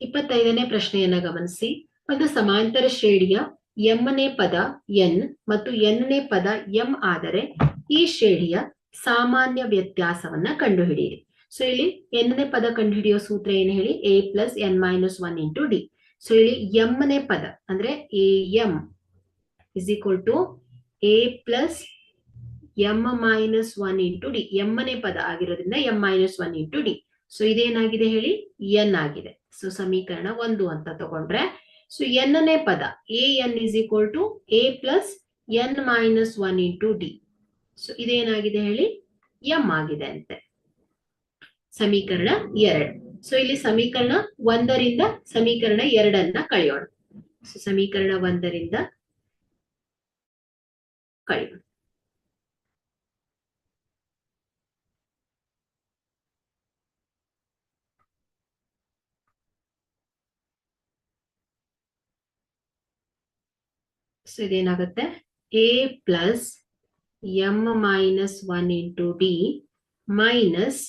ಇಪ್ಪತ್ತೈದನೇ ಪ್ರಶ್ನೆಯನ್ನ ಗಮನಿಸಿ. ಒಂದು ಸಮಾಂತರ ಶ್ರೇಣಿಯ ಎಂನೇ ಪದ ಎನ್ ಮತ್ತು ಎನ್ನೇ ಪದ ಎಂ ಆದರೆ ಈ ಶ್ರೇಣಿಯ ಸಾಮಾನ್ಯ ವ್ಯತ್ಯಾಸವನ್ನ ಕಂಡುಹಿಡಿಯಿರಿ. ಸೊ, ಇಲ್ಲಿ ಎನ್ನೇ ಪದ ಕಂಡುಹಿಡಿಯೋ ಸೂತ್ರ ಏನು ಹೇಳಿ? A plus N minus one into D so, ಇಲ್ಲಿ ಎಂನೇ ಪದ ಅಂದ್ರೆ A M is equal to A plus M minus one into D ಎಂನೇ ಪದ ಆಗಿರೋದ್ರಿಂದ M minus one into D so ಇದೇನಾಗಿದೆ ಹೇಳಿ? ಎನ್ ಆಗಿದೆ. ಸೊ ಸಮೀಕರಣ ಒಂದು ಅಂತ ತಗೊಂಡ್ರೆ ಸೊ ಎನ್ನೇ ಪದ A N is equal to A plus N minus one into D so ಇದೇನಾಗಿದೆ ಹೇಳಿ? ಎಂ ಆಗಿದೆ ಅಂತೆ. ಸಮೀಕರಣ ಎರಡು. ಸೊ ಇಲ್ಲಿ ಸಮೀಕರಣ ಒಂದರಿಂದ ಸಮೀಕರಣ ಎರಡನ್ನ ಕಳೆಯೋಣ. ಸೊ ಸಮೀಕರಣ ಒಂದರಿಂದ ಕಳೆಯೋಣ. So ಇದೇನಾಗುತ್ತೆ? A plus M minus one into D minus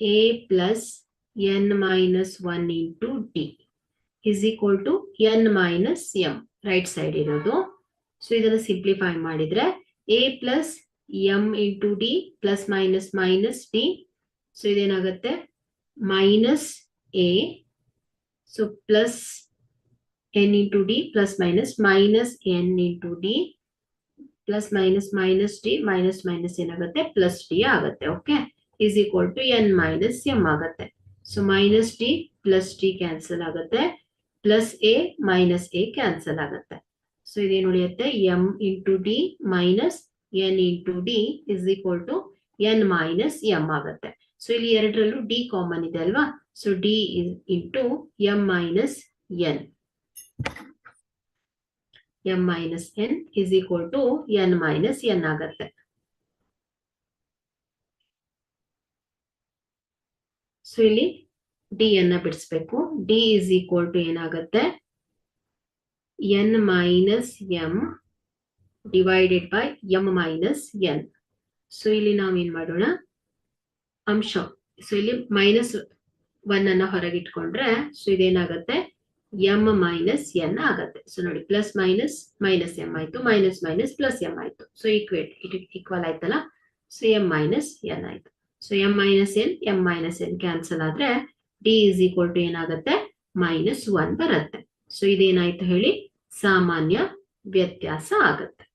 A plus N minus one into D is equal to N minus M right side ಇರೋದು. ಸೊ ಇದನ್ನು ಸಿಂಪ್ಲಿಫೈ ಮಾಡಿದ್ರೆ A plus M into D plus minus minus D so ಇದೇನಾಗುತ್ತೆ? Minus A so plus N into D plus minus minus N into D plus minus minus D minus minus ಏನಾಗುತ್ತೆ plus D ಆಗುತ್ತೆ okay is equal to N minus M ಆಗುತ್ತೆ. So minus D plus D cancel ಆಗುತ್ತೆ plus A minus A cancel ಆಗುತ್ತೆ. So ಇದೇನು ಉಳಿಯುತ್ತೆ M into D minus N into D is equal to N minus M ಆಗುತ್ತೆ. So ಇಲ್ಲಿ ಎರಡರಲ್ಲೂ D common ಇದೆ ಅಲ್ವಾ? So D into M minus N M minus N is equal N minus N ಆಗತ್ತೆ. So ಇಲ್ಲಿ D ಅನ್ನ ಬಿಡಿಸ್ಬೇಕು. D is equal to ಏನಾಗತ್ತೆ N minus M divided by minus N so ಇಲ್ಲಿ ಏನ್ ಮಾಡೋಣ? ಅಂಶ. ಸೊ ಇಲ್ಲಿ ಮೈನಸ್ ಒನ್ ಅನ್ನ ಹೊರಗಿಟ್ಕೊಂಡ್ರೆ ಸೊ ಇದೇನಾಗತ್ತೆ? ಎಂ ಮೈನಸ್ ಎನ್ ಆಗತ್ತೆ. ಸೊ ನೋಡಿ ಪ್ಲಸ್ ಮೈನಸ್ ಮೈನಸ್ ಎಂ ಆಯ್ತು ಮೈನಸ್ ಮೈನಸ್ ಪ್ಲಸ್ ಎಂ ಆಯ್ತು. ಸೊ ಈಕ್ವೇಟ್ ಇಟ್ ಈಕ್ವಲ್ ಆಯ್ತಲ್ಲ? ಸೊ ಎಂ ಮೈನಸ್ ಎನ್ ಆಯ್ತು. So M minus N M minus N cancel ಆದ್ರೆ ಡಿ ಇಸ್ ಈಕ್ವಲ್ ಟು ಏನಾಗುತ್ತೆ? Minus one ಬರುತ್ತೆ. So ಇದೇನಾಯ್ತು ಹೇಳಿ? ಸಾಮಾನ್ಯ ವ್ಯತ್ಯಾಸ ಆಗತ್ತೆ.